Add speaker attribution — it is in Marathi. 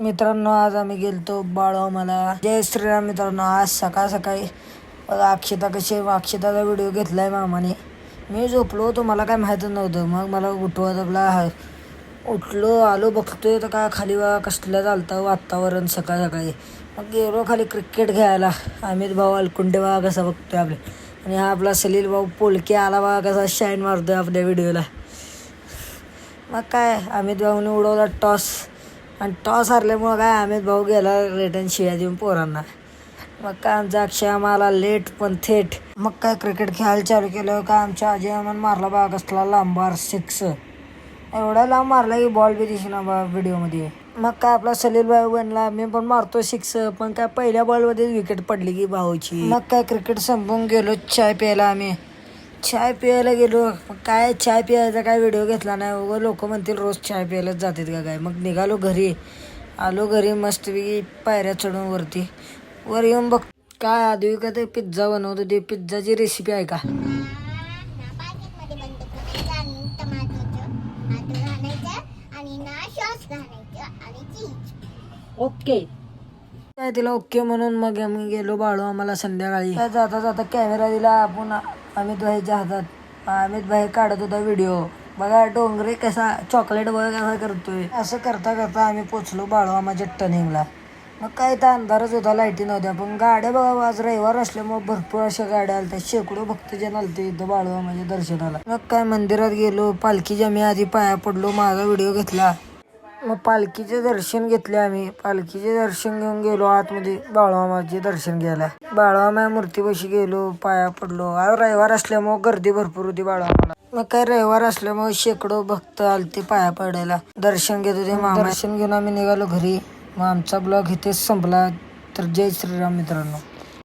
Speaker 1: मित्रांनो आज आम्ही गेलतो बाळो मला जय श्रीराम मित्रांनो आज सकाळ सकाळी. अक्षिता अक्षता कशी अक्षताचा व्हिडिओ घेतलाय मामाने. मी झोपलो होतो मला काय माहीतच नव्हतं. मग मला उठवत आपला उठलो आलो बघतोय तर का खाली बा कसलं चालतं वातावरण सकाळ सकाळी. मग गेलो खाली क्रिकेट खेळायला. अमित भाऊ अलकुंडे बा कसा बघतोय आपले. आणि हा आपला सलील भाऊ पोलके आला बा कसा शाईन मारतोय आपल्या व्हिडिओला मग काय अमित भाऊने उडवला टॉस आणि टॉस हरल्यामुळं काय अमित भाऊ गेला रिटर्न शिया देऊन पोरांना. मग काय आमचा अक्षय आम्हाला लेट पण थेट. मग काय क्रिकेट खेळायला चालू केलं का आमच्या अजय अमन मारला बा कसला लांबार सिक्स एवढा लांब मारला की बॉल बी दिसेना बा व्हिडिओमध्ये मग काय आपला सलील भाऊ बनला मी पण मारतो सिक्स पण काय पहिल्या बॉलमध्येच विकेट पडली की भाऊची. मग काय क्रिकेट संपून गेलो चाय प्यायला आम्ही. चाय प्यायला गेलो मग काय चाय प्यायचा काय व्हिडिओ घेतला नाही. उगं लोक म्हणतील रोज चाय प्यायलाच जातात का काय. मग निघालो घरी. आलो घरी मस्तपैकी पायऱ्या चढून वरती. वर येऊन बघ काय आधी का ते पिझ्झा बनवत. होती पिझ्झाची रेसिपी आहे का? ओके. काय तिला ओके म्हणून मग आम्ही गेलो बाळू आम्हाला संध्याकाळी. जाता जाता कॅमेरा दिला आपण अमित भाईच्या हातात अमित भाई काढत होता व्हिडिओ बघा डोंगरे कसा चॉकलेट वगैरे कसा करतोय. असं करता करता आम्ही पोचलो बाळू आम्हाला टर्निंगला मग काय तर अंधारच होता लाईटी नव्हत्या. पण गाड्या बघा आज रविवार असल्यामुळे भरपूर अशा गाड्या आल्या शेकडो भक्तजन आलते इथं बाळू म्हणजे दर्शनाला. मग काय मंदिरात गेलो पालखीच्या मी आधी पाया पडलो माझा व्हिडिओ घेतला. मग पालखीचे दर्शन घेतले आम्ही. पालखीचे दर्शन घेऊन गेलो आतमध्ये. बाळवामाचे दर्शन घ्यायला. बाळवामा मूर्तीपाशी गेलो पाया पडलो. आज रविवार असल्यामुळं गर्दी भरपूर होती बाळवामाला मग काय रविवार असल्यामुळे शेकडो भक्त आलते पाया पडायला. दर्शन घेत होते मामा. दर्शन घेऊन आम्ही निघालो घरी. मग आमचा ब्लॉग इथेच संपला. तर जय श्रीराम मित्रांनो.